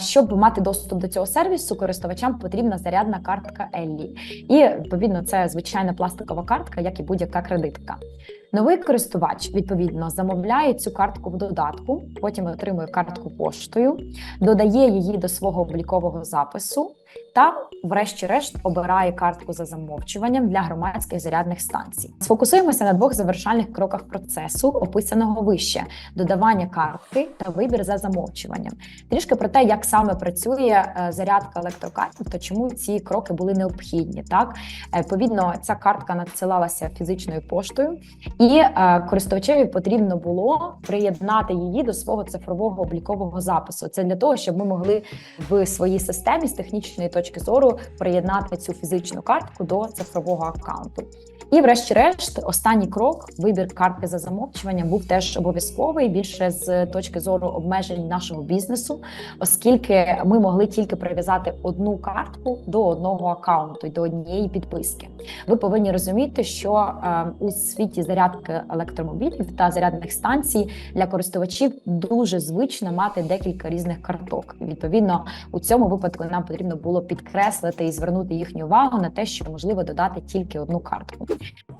Щоб мати доступ до цього сервісу, користувачам потрібна зарядна картка Еллі. І відповідно це звичайна пластикова картка, як і будь-яка кредитка. Новий користувач відповідно замовляє цю картку в додатку, потім отримує картку поштою, додає її до свого облікового запису та, врешті-решт, обирає картку за замовчуванням для громадських зарядних станцій. Сфокусуємося на двох завершальних кроках процесу, описаного вище: додавання картки та вибір за замовчуванням. Трішки про те, як саме працює е, зарядка електрокарток та чому ці кроки були необхідні. Так, Е, відповідно, ця картка надсилалася фізичною поштою, і е, користувачеві потрібно було приєднати її до свого цифрового облікового запису. Це для того, щоб ми могли в своїй системі з технічної точки зору приєднати цю фізичну картку до цифрового аккаунту. І, врешті-решт, останній крок вибір картки за замовчуванням був теж обов'язковий більше з точки зору обмежень нашого бізнесу, оскільки ми могли тільки прив'язати одну картку до одного аккаунту і до однієї підписки. Ви повинні розуміти, що е, у світі зарядки електромобілів та зарядних станцій для користувачів дуже звично мати декілька різних карток. Відповідно, у цьому випадку нам потрібно було підкреслити і звернути їхню увагу на те, що можливо додати тільки одну картку. much.